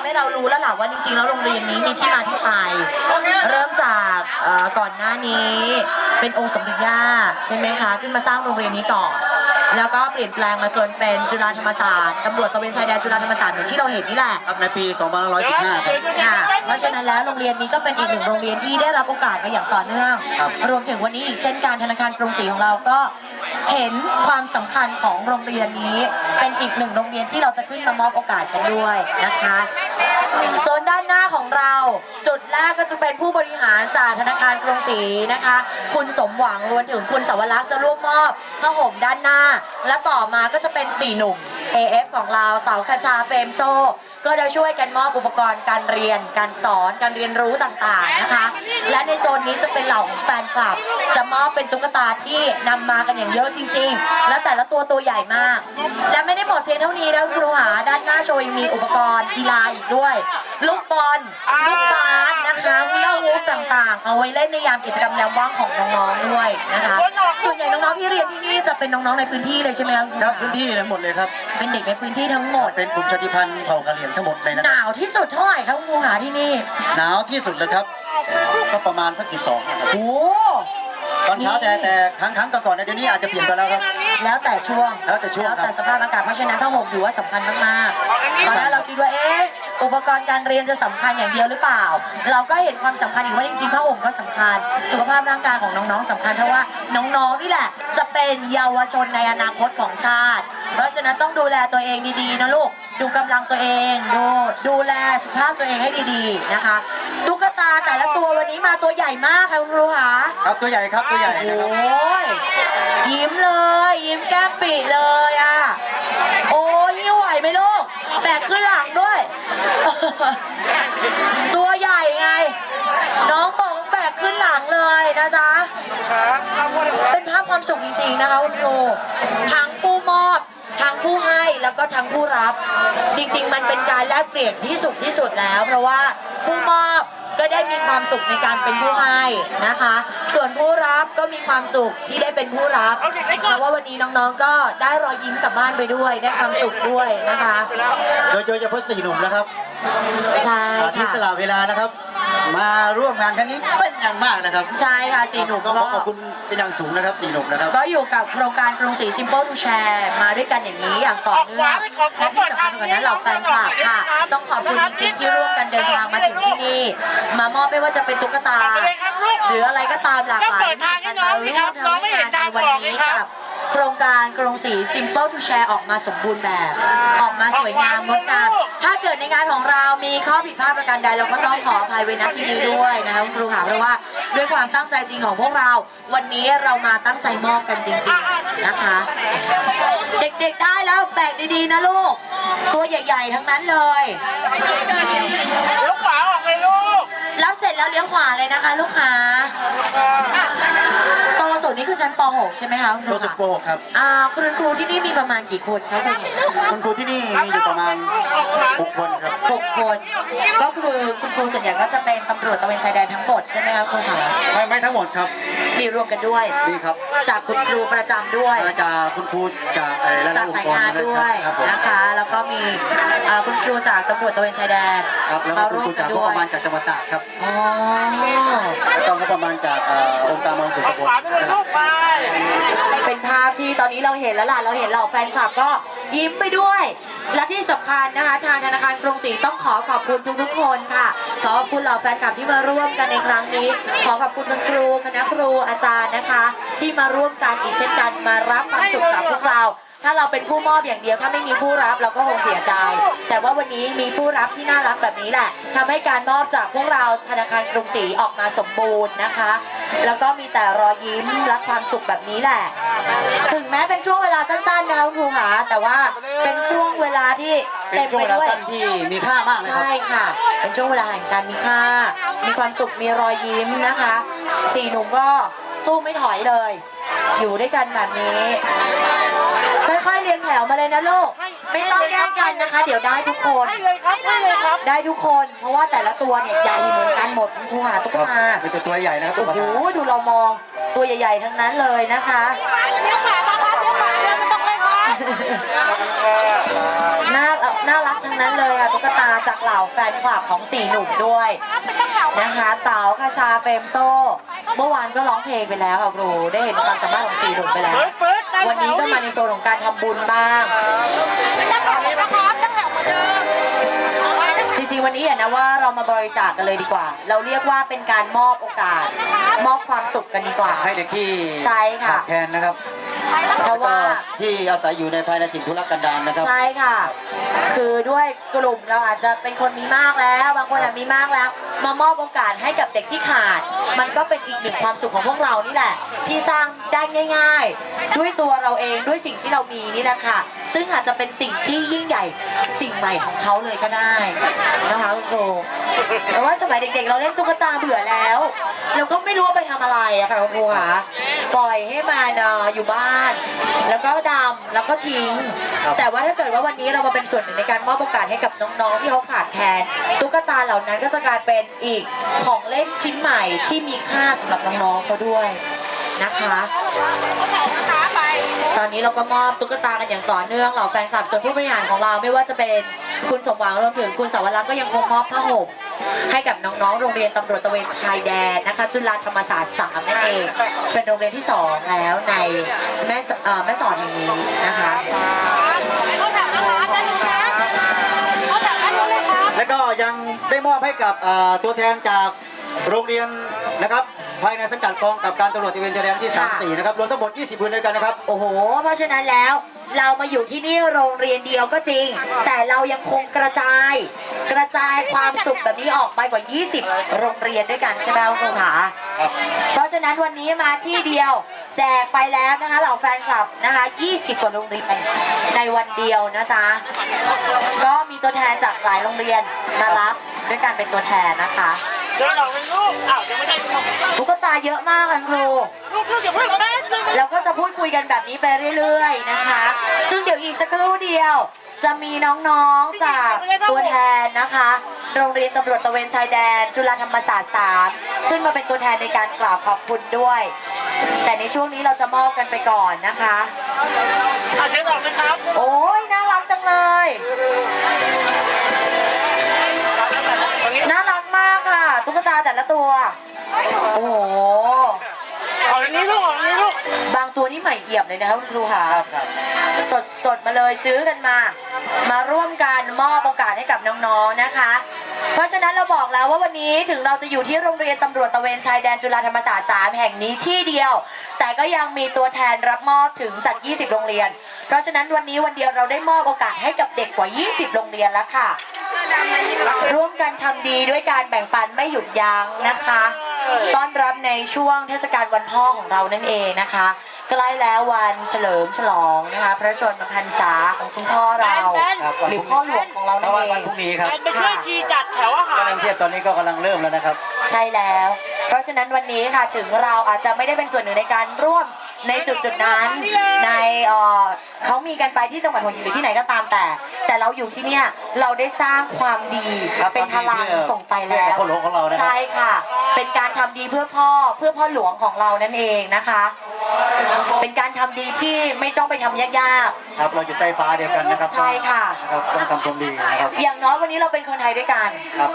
ำให้เรารู้แล้วล่ะว่าจริงๆแล้วโรงเรียนนี้มีที่มาที่ไปเริ่มจากเอ่อก่อนหน้านี้เป็นองค์สมเด็จย่าใช่ไหมคะขึ้นมาสร้างโรงเรียนนี้ก่อนแล้วก็เปลี่ยนแปลงมาจนเป็นจุฬาธรรมศาสตร์ตำรวจตระเวนชายแดนจุฬาธรรมศาสตร์เหมือนที่เราเห็นนี่แหละครับในปี2515ครับค่ะเพราะฉะนั้นแล้วโรงเรียนนี้ก็เป็นอีกหนึ่งโรงเรียนที่ได้รับโอกาสมาอย่างต่อเนื่องครับรวมถึงวันนี้อีกเช่นการธนาคารกรุงศรีของเราก็ เห็นความสำคัญของโรงเรียนนี้ เป็นอีกหนึ่งโรงเรียนที่เราจะขึ้นมามอบโอกาสกันด้วยนะคะโซนด้านหน้าของเราจุดแรกก็จะเป็นผู้บริหารจากธนาคารกรุงศรีนะคะ คุณสมหวังรวมถึงคุณสวรักษ์จะร่วมมอบผ้าห่มด้านหน้า และต่อมาก็จะเป็นสี่หนุ่ม AF ของเราเต๋าคาชาเฟรมโซก็จะช่วยกันมอบอุปกรณ์การเรียน การสอนการเรียนรู้ต่างๆนะคะ และในโซ นนี้จะเป็นเหล่าของแฟนคลับ จะมอบเป็นตุ๊กตาที่นำมากันอย่างเยอะจริง ๆ และแต่ละตัวตัวใหญ่มาก และไม่ได้หมดเพียงเท่านี้นะคุณครูหาด้านหน้าโชว์ยังมีอุปกรณ์กีฬาอีกด้วย ลูกบอลลูกบาสนะคะฮูลาฮูปต่างๆ เอาไว้เล่นในยามกิจกรรมยามว่างของน้องๆด้วยนะคะส่วนใหญ่น้องๆที่เรียนที่นี่จะเป็นน้องๆในพื้นที่เลยใช่ไหมคะณครับหาพื้นที่ทั้งหมดเลยครับ เป็นเด็กในพื้นที่ทั้งหมด เป็นกลุ่มชาติพันธุ์เผ่ากะเหรี่ยงทั้งหมดเลยนะหครับนาวที่สุดเท่าไหร่ครับคุณครูหาที่นี่ หนาวที่สุดเลยครับ ก็ประมาณสัก 12ครับโอ้ตอนเช้าแต่แต่ครั้งครั้งก่อนๆในเดี๋ยวนี้อาจจะเปลี่ยนไปแล้วครับ แล้วแต่ช่วงแล้วแต่ช่วงครับแล้วแต่สภาพอากาศเพราะฉะนั้นผ้าห่มถือว่าสำคัญมากๆตอนแรกเราคิดว่าเอ๊ะอุปกรณ์การเรียนจะสำคัญอย่างเดียวหรือเปล่า เราก็เห็นความสำคัญอีกว่าจริงๆผ้าห่มก็สำคัญ สุขภาพร่างกายของน้องๆสำคัญเพราะว่าน้องๆนี่แหละ จะเป็นเยาวชนในอนาคตของชาติ เพราะฉะนั้นต้องดูแลตัวเองดีๆนะลูก ดูกำลังตัวเอง ดูดูแลสุขภาพตัวเองให้ดีๆนะคะตุ๊กตา แต่ละตัววันนี้มาตัวใหญ่มากค่ะคุณครูคะครับตัวใหญ่ครับตัวใหญ่นะครับ โอ้ยยิ้มเลย ยิ้มแก้มปีเลยอะโอ้ยนี่ไหวไหมลูกแบกขึ้นหลังด้วย ตัวใหญ่ไง น้องบอกว่าแบกขึ้นหลังเลยนะจ๊ะเป็นภาพความสุขจริงๆนะคะคุณครูทั้งผู้มอบทั้งผู้ให้แล้วก็ทั้งผู้รับ จริง ๆ มันเป็นการแลกเปลี่ยนที่สุดที่สุดแล้ว เพราะว่าผู้มอบ ก็ได้มีความสุขในการเป็นผู้ให้นะคะ ส่วนผู้รับก็มีความสุขที่ได้เป็นผู้รับเพราะว่าวันนี้น้องๆก็ได้รอยยิ้มกลับบ้านไปด้วย ได้ความสุขด้วยนะคะโดยโดยเฉพาะสี่หนุ่มนะครับใช่อ่าที่ค่ะสละเวลานะครับ มาร่วมงานครั้งนี้เป็นอย่างมากนะครับใช่ค่ะสี่หนุ่มก็ขก็อขอบคุณเป็นอย่างสูงนะครับสี่หนุ่มนะครับ ก็อยู่กับโครงการกรุงศรี Simple to Share มาด้วยกันอย่างนี้อย่างต่อเนื่องและที่สำคัญกว่านั้นเราแฟนคลับค่ะ ต้องขอบคุณจริงๆที่ร่วมกันเดินทางมาถึงที่นี่ มามอบไม่ว่าจะเป็นตุ๊กตา หรืออะไรก็ตามหลากหลายกันมาร่วมทำให้งานในวันนี้กับ โครงการกรุงศรี Simple to Share ออกมาสมบูรณ์แบบ ออกมาสวยงามงดงาม ถ้าเกิดในงานของเรามีข้อผิดพลาดประการใดเราก็ต้องขออภัยไว้ณที่นี้ด้วยนะคะคุณครูค่ะเพราะว่าด้วยความตั้งใจจริงของพวกเรา วันนี้เรามาตั้งใจมอบกันจริงๆนะคะ เด็กๆได้แล้วแบกดีๆนะลูก ตัวใหญ่ๆทั้งนั้นเลย เลี้ยวขวาออกเลยลูก รับเสร็จแล้วเลี้ยวขวาเลยนะคะ ลูกค้าโตสุดนี่คือ ชั้นป .6 ใช่ไหมคะคุณคตัรูวสุดค่ะโกหกครับ อ่าคุณครูที่นี่มีประมาณกี่คนคะคุณ คุณครูที่นี่มีอยู่ประมาณหกคนครับ หกคนก็คือคุณครูส่วนใหญ่ก็จะเป็นตำรวจตระเวนชายแดนทั้งหมดใช่ไหมคะครูคะไม่ไม่ทั้งหมดครับ มีรวมกันด้วย นี่ครับจากคุณครูประจำด้วยมาจากคุณครูจากเอ่อและจากองสายค์กรงานนะด้วยครับผมนะคะ แล้วก็มีเอ่อคุณครูจากตำรวจตระเวนชายแดนครับแล้วก็มาคุณร่วครูมกัจานกงบด้ปวยระมาณจากจังหวัดตากครับ อ๋อแล้วก็งบประมาณจากเอ่อองค์การมรสุขออกบขวาไปเลยลูกไปเป็นภาพที่ตอนนี้เราเห็นแล้วล่ะเราเห็นเหล่าแฟนคลับก็ยิ้มไปด้วย และที่สำคัญนะคะทางธนาคารกรุงศรีต้องขอขอบคุณทุกๆคนค่ะ ขอขอบคุณเหล่าแฟนคลับที่มาร่วมกันในครั้งนี้ ขอขอบคุณคุณครูคณะครูอาจารย์นะคะ ที่มาร่วมกันอีกเช่นกันมารับความสุขกับพวกเรา ถ้าเราเป็นผู้มอบอย่างเดียว ถ้าไม่มีผู้รับเราก็คงเสียใจ แต่ว่าวันนี้มีผู้รับที่น่ารักแบบนี้แหละทำให้การมอบจากพวกเราธนาคารกรุงศรีออกมาสมบูรณ์นะคะ แล้วก็มีแต่รอยยิ้มและความสุขแบบนี้แหละ ถึงแม้เป็นช่วงเวลาสั้นๆนะคุณครูคะแต่ว่าเป็นช่วงเวลาที่เป็เต็นมช่วงไปเวลาด้วยสั้นที่มีค่ามากนะครับใช่ค่ะ เป็นช่วงเวลาแห่งการมีค่า มีความสุขมีรอยยิ้มนะคะสี่หนุ่มก็สู้ไม่ถอยเลย อยู่ด้วยกันแบบนี้ วมาเลยนะลูก ไม่ต้องแย่งกันนะคะ เดี๋ยวได้ทุกคน ให้เลยครับให้เลยครับได้ทุกคน เพราะว่าแต่ละตัวเนี่ยใหญ่เหมือนกันหมดคุณครูหาตุ๊กครับตาเป็นตัวใหญ่นะครับตุ๊โอ้กโหตาดูเรามองตัวใหญ่ๆทั้งนั้นเลยนะคะ เลี้ยวขวามาครับเลี้ยวขวาเลี้ยวไม่ต้องเลยครับ น่าน่ารักทั้งนั้นเลยอะตุ๊กตาจากเหล่าแฟนคลับของสี่หนุ่มด้วย นะคะเต๋าคาชาเฟรมโซ่ เมื่อวานก็ร้องเพลงไปแล้วค่ะครูได้เห็นความสามารถของสี่หนุ่มไปแล้ว เปิดเปิด วันนี้ก็มาในโซนของการทำบุญบ้าง จริงๆ วันนี้อย่านะว่าเรามาบริจาคกันเลยดีกว่า เราเรียกว่าเป็นการมอบโอกาส มอบความสุขกันดีกว่า ให้เด็กที่ใช่ค่ะ ขาดแคลนนะครับ เพราะว่าแล้วก็ที่อาศัยอยู่ในภายในถิ่นทุรกันดารนะครับ ใช่ค่ะ คือด้วยกลุ่มเราอาจจะเป็นคนมีมากแล้ว บางคนอาจมีมากแล้ว มามอบโอกาสให้กับเด็กที่ขาด มันก็เป็นอีกหนึ่งความสุขของพวกเรานี่แหละ ที่สร้างได้ง่าย ๆ ด้วยตัวเราเองด้วยสิ่งที่เรามีนี่แหละค่ะ ซึ่งอาจจะเป็นสิ่งที่ยิ่งใหญ่สิ่งใหม่ของเขาเลยก็ได้นะคะคุณครูแต่ว่าสมัยเด็กๆ เราเล่นตุ๊กตาเบื่อแล้ว เราก็ไม่รู้ว่าไปทำอะไรอะค่ะคุณครูค่ะ ปล่อยให้มันเอ่ออยู่บ้าน แล้วก็ดำแล้วก็ทิ้ง ครับ แต่ว่าถ้าเกิดว่าวันนี้เรามาเป็นส่วนหนึ่งในการมอบโอกาสให้กับน้องๆที่เขาขาดแคลนตุ๊กตาเหล่านั้นก็จะกลายเป็นอีกของเล่นชิ้นใหม่ที่มีค่าสำหรับน้องๆเขาด้วยนะคะ ตอนนี้เราก็มอบตุ๊กตากันอย่างต่อเนื่องเหล่าแฟนคลับส่วนผู้บริหารของเราไม่ว่าจะเป็นคุณสมหวังรวมถึงคุณสาวรักษ์ก็ยังคงมอบผ้าห่ม ให้กับน้องๆ โรงเรียนตำรวจตระเวนชายแดนนะคะ จุฬาธรรมศาสตร์3นั่นเอง เป็นโรงเรียนที่สองแล้วในแม่สเอ่อแม่สอดแห่งนี้นะคะแล้วก็ยังได้มอบให้กับอ่าตัวแทนจากโรงเรียนนะครับภายในสังกัดกองกับการตำรวจตระเวนชายแดนที่ค่ะ34 นะครับ รวมทั้งหมด 20คนด้วยกันนะครับ โอ้โห เพราะฉะนั้นแล้ว เรามาอยู่ที่นี่โรงเรียนเดียวก็จริง แต่เรายังคงกระจาย กระจายความสุขแบบนี้ออกไปกว่า 20 โรงเรียนด้วยกันใช่ไหมคุณครูขาครับเพราะฉะนั้นวันนี้มาที่เดียวแจกไปแล้วนะคะเหล่าแฟนคลับนะคะ 20 กว่าโรงเรียนในวันเดียวนะจ๊ะก็มีตัวแทนจากหลายโรงเรียนมารับด้วยการเป็นตัวแทนนะคะเดินออกเลยลูกอ้าวยังไม่ได้ลูกตุ๊กตาเยอะมากค่ะครูลูกลูกอย่าเพิ่งแม่นึง เราก็จะพูดคุยกันแบบนี้ไปเรื่อยๆนะคะ ซึ่งเดี๋ยวอีกสักครู่เดียว จะมีน้องๆจากตัวแทนนะคะ โรงเรียนตำรวจตระเวนชายแดน จุฬาธรรมศาสตร์3ขึ้นมาเป็นตัวแทนในการกล่าวขอบคุณด้วย แต่ในช่วงนี้เราจะมอบกันไปก่อนนะคะอะเดินออกเลยครับ โอ้ยน่ารักจังเลยตรงนี้น่ารักมากค่ะ ตุ๊กตาแต่ละตัว โอ้โห ออกตรงนี้ลูกออกตรงนี้ลูก บางตัวนี่ ใหม่เอี่ยมเลยนะคะคุณครูค่ะครับครับสดสดๆมาเลยซื้อกันมา มาร่วมกันมอบโอกาสให้กับน้องๆนะคะ เพราะฉะนั้นเราบอกแล้วว่าวันนี้ถึงเราจะอยู่ที่โรงเรียนตำรวจตระเวนชายแดนจุฬาธรรมศาสตร์ 3 แห่งนี้ที่เดียว แต่ก็ยังมีตัวแทนรับมอบถึงจาก 20 โรงเรียน เพราะฉะนั้นวันนี้วันเดียวเราได้มอบโอกาสให้กับเด็กกว่า 20 โรงเรียนแล้วค่ะ ร่วมกันทำดีด้วยการแบ่งปันไม่หยุดยั้งนะคะ ต้อนรับในช่วงเทศกาลวันพ่อของเรานั่นเองนะคะ ใกล้แล้ววันเฉลิมฉลองนะคะ พระชนมพรรษาของคุณพ่อเรา ครับวันหรือพรุ่งนี้พ่อหลวงของเราเพนั่ราะนว่าเอวันง พรุ่งนี้ครับแอนไปช่วยชีจัดแถวอาหารกำลังเทียบตอนนี้ก็กำลังเริ่มแล้วนะครับ ใช่แล้ว เพราะฉะนั้นวันนี้ค่ะถึงเราอาจจะไม่ได้เป็นส่วนหนึ่งในการร่วม ในจุดจุดๆนั้นในเอ่อเขามีกันไปที่จังหวัดหัวหินหรือที่ไหนก็ตามแต่ แต่เราอยู่ที่เนี่ยเราได้สร้างความดีครับเป็นพลังความดีเพื่อส่งไปแล้ว เพื่อพ่อหลวงของเรานะครับ ใช่ค่ะ เป็นการทำดีเพื่อพ่อเพื่อพ่อหลวงของเรานั่นเองนะคะ เป็นการทำดีที่ไม่ต้องไปทำยากครับเราอยู่ใต้ฟ้าเดียวกันนะครับใช่ค่ะครับต้องทำความดีนะครับๆอย่างน้อยวันนี้เราเป็นคนไทยด้วยกัน ครับ